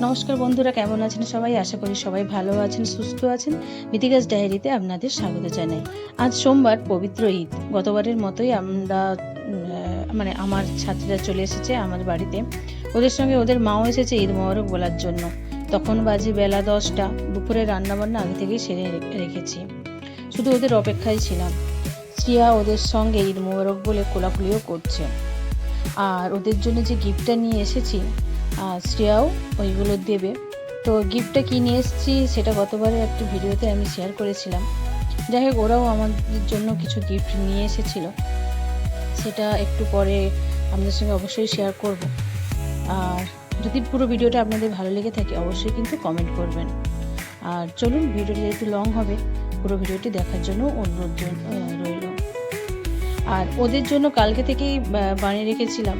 নমস্কার বন্ধুরা, কেমন আছেন সবাই? আশা করি সবাই ভালো আছেন, সুস্থ আছেন। মিথিকাস ডায়েরিতে আপনাদের স্বাগত জানাই। আজ সোমবার, পবিত্র ঈদ। গতবারের মতোই আমরা মানে আমার ছাত্রীরা চলে এসেছে আমার বাড়িতে। ওদের সঙ্গে ওদের মাও এসেছে ঈদ মোবারক বলার জন্য। তখন বাজে বেলা দশটা। দুপুরে রান্নাবান্না আগে থেকেই সেরে রেখেছি। শুধু ওদের অপেক্ষায় ছিলাম। শ্রিয়া ওদের সঙ্গে ঈদ মোবারক বলে কোলাকুলিও করছে। আর ওদের জন্য যে গিফটটা নিয়ে এসেছি আর শ্রেয়াও ওইগুলো দেবে। তো গিফটটা কী নিয়ে এসেছি সেটা গতবারের একটা ভিডিওতে আমি শেয়ার করেছিলাম। যাই হোক, ওরাও আমাদের জন্য কিছু গিফট নিয়ে এসেছিল। সেটা একটু পরে আপনাদের সঙ্গে অবশ্যই শেয়ার করব। আর যদি পুরো ভিডিওটা আপনাদের ভালো লেগে থাকে, অবশ্যই কিন্তু কমেন্ট করবেন। আর চলুন, ভিডিওটি যেহেতু লং হবে, পুরো ভিডিওটি দেখার জন্য অনুরোধ রইল। আর ওদের জন্য কালকে থেকেই বানিয়ে রেখেছিলাম।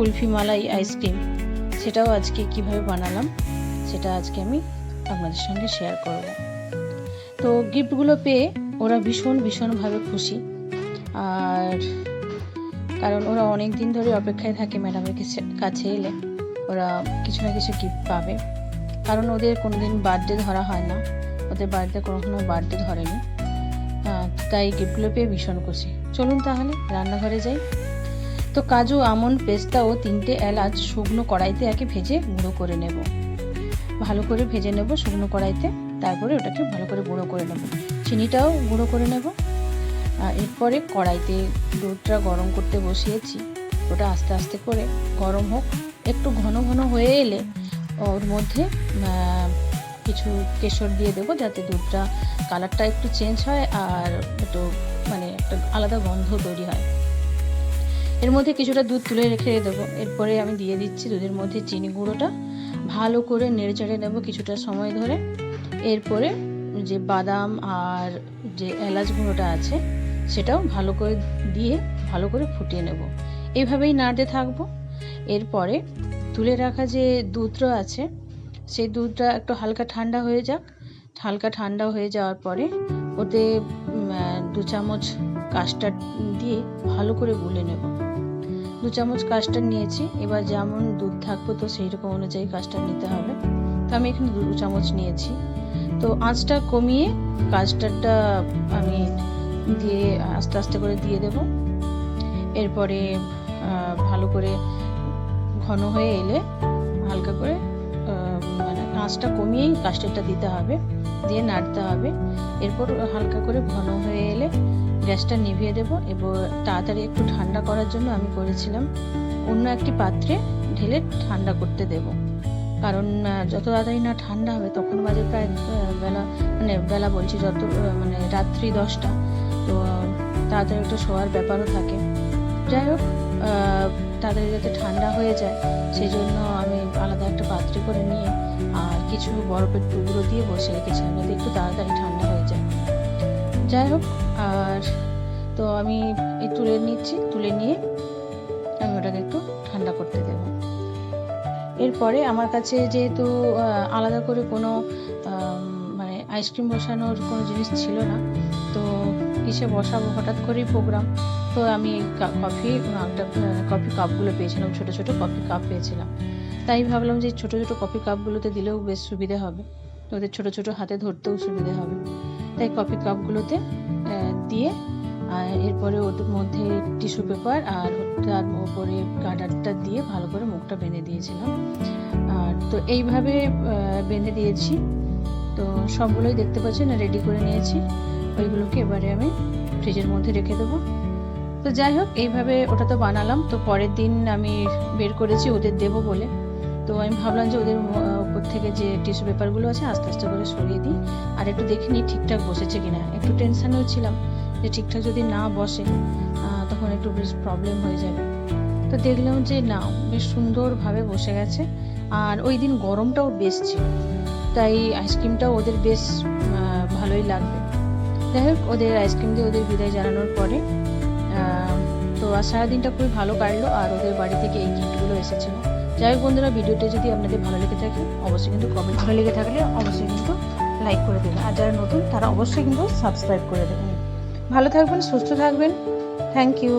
কুলফি মালাই আইসক্রিম সেটাও আজকে কীভাবে বানালাম, সেটা আজকে আমি আপনাদের সঙ্গে শেয়ার করব। তো গিফটগুলো পেয়ে ওরা ভীষণ, ভীষণভাবে খুশি। আর কারণ ওরা অনেক দিন ধরে অপেক্ষায় থাকে ম্যাডামের কাছে- এলে ওরা কিছু না কিছু গিফট পাবে। কারণ ওদের কোনো দিন বার্থডে ধরা হয় না। ওদের বাড়িতে কখনো বার্থডে ধরেনি। তাই গিফটগুলো পেয়ে ভীষণ খুশি। চলুন তাহলে রান্নাঘরে যাই। তো কাজু আমন্ড পেস্তা ও তিনটে এলাচ শুকনো কড়াইতে একে ভেজে গুঁড়ো করে নেব। ভালো করে ভেজে নেব শুকনো কড়াইতে, তারপরে ওটাকে ভালো করে গুঁড়ো করে নেব। চিনিটাও গুঁড়ো করে নেব। এরপরে কড়াইতে দুধটা গরম করতে বসিয়েছি। ওটা আস্তে আস্তে করে গরম হোক। একটু ঘন ঘন হয়ে এলে ওর মধ্যে কিছু কেশর দিয়ে দেবো যাতে দুধটা কালারটা একটু চেঞ্জ হয় আর একটু মানে একটা আলাদা গন্ধ তৈরি হয়। এর মধ্যে কিছুটা দুধ তুলে রেখে দেবো। এরপরে আমি দিয়ে দিচ্ছি দুধের মধ্যে চিনি গুঁড়োটা। ভালো করে নেড়ে চেড়ে নেব কিছুটা সময় ধরে। এরপরে যে বাদাম আর যে এলাচ গুঁড়োটা আছে, সেটাও ভালো করে দিয়ে ভালো করে ফুটিয়ে নেব। এইভাবেই নাড়তে থাকব। এরপরে তুলে রাখা যে দুধটা আছে, সেই দুধটা একটু হালকা ঠান্ডা হয়ে যাক। হালকা ঠান্ডা হয়ে যাওয়ার পরে ওতে দু চামচ কাস্টার্ড দিয়ে ভালো করে গুলে নেব। দু চামচ কাস্টার্ড নিয়েছি। এবার যেমন দুধ থাকবে তো সেই রকম অনুযায়ী কাস্টার্ড নিতে হবে। তো আমি এখানে দু চামচ নিয়েছি। তো আঁচটা কমিয়ে কাস্টার্ডটা আমি দিয়ে আস্তে আস্তে করে দিয়ে দেব। এরপরে ভালো করে ঘন হয়ে এলে হালকা করে মানে আঁচটা কমিয়েই কাস্টার্ডটা দিতে হবে। দিয়ে নাড়তে হবে। এরপর হালকা করে ঘন হয়ে এলে গ্যাসটা নিভিয়ে দেবো এবং তাড়াতাড়ি একটু ঠান্ডা করার জন্য আমি করেছিলাম। অন্য একটি পাত্রে ঢেলে ঠান্ডা করতে দেব। কারণ যত তাড়াতাড়ি না ঠান্ডা হবে, তখন বাজে প্রায় বেলা মানে বেলা বলছি যত মানে রাত্রি দশটা। তো, তাড়াতাড়ি একটু শোয়ার ব্যাপারও থাকে। যাই হোক তাড়াতাড়ি যাতে ঠান্ডা হয়ে যায় সেই জন্য আমি আলাদা একটা পাত্রে করে নিয়ে আর কিছু বরফের টুকরো দিয়ে বসে রেখেছিলাম যাতে একটু তাড়াতাড়ি ঠান্ডা হয়ে যায়। যাই হোক, আর তো আমি এই তুলে নিচ্ছি, তুলে নিয়ে আমি ওটাকে একটু ঠান্ডা করতে দেবো। এরপরে আমার কাছে যেহেতু আলাদা করে কোনো মানে আইসক্রিম বসানোর কোনো জিনিস ছিল না, তো কিসে বসাবো হঠাৎ করেই প্রোগ্রাম তো আমি কফি একটা কফি কাপগুলো পেয়েছিলাম, ছোটো ছোটো কফি কাপ পেয়েছিলাম। তাই ভাবলাম যে ছোটো ছোটো কফি কাপগুলোতে দিলেও বেশ সুবিধে হবে, ওদের ছোটো ছোটো হাতে ধরতেও সুবিধে হবে। তাই কফি কাপগুলোতে দিয়ে, আর এরপরে ওদের মধ্যে টিস্যু পেপার আর তার উপরে গার্ডারটা দিয়ে ভালো করে মুখটা বেঁধে দিয়েছিলাম। আর তো এইভাবে বেঁধে দিয়েছি। তো সবগুলোই দেখতে পাচ্ছেন রেডি করে নিয়েছি। ওইগুলোকে এবারে আমি ফ্রিজের মধ্যে রেখে দেবো। তো যাই হোক, এইভাবে ওটা তো বানালাম। তো পরের দিন আমি বের করেছি, ওদের দেবো বলে। তো আমি ভাবলাম যে ওদের উপর থেকে যে টিস্যু পেপারগুলো আছে, আস্তে আস্তে করে সরিয়ে দিই। আর একটু দেখে নিই ঠিকঠাক বসেছে কিনা। একটু টেনশানেও ছিলাম যে ঠিকঠাক যদি না বসে তখন একটু বেশ প্রবলেম হয়ে যাবে। তো দেখলাম যে না, বেশ সুন্দরভাবে বসে গেছে। আর ওই দিন গরমটাও বেশ ছিল। তাই আইসক্রিমটাও ওদের বেশ ভালোই লাগবে। যাই হোক, ওদের আইসক্রিম দিয়ে ওদের বিদায় জানানোর পরে তো আর সারাদিনটা খুবই ভালো কাটলো। আর ওদের বাড়ি থেকে এই গিফটগুলো এসেছিল। যাই হোক বন্ধুরা, ভিডিওটি যদি আপনাদের ভালো লেগে থাকে, অবশ্যই কিন্তু কমেন্ট ভালো লেগে থাকলে অবশ্যই কিন্তু লাইক করে দেবেন। আর যারা নতুন, তারা অবশ্যই কিন্তু সাবস্ক্রাইব করে দেবেন। ভালো থাকবেন, সুস্থ থাকবেন। Thank you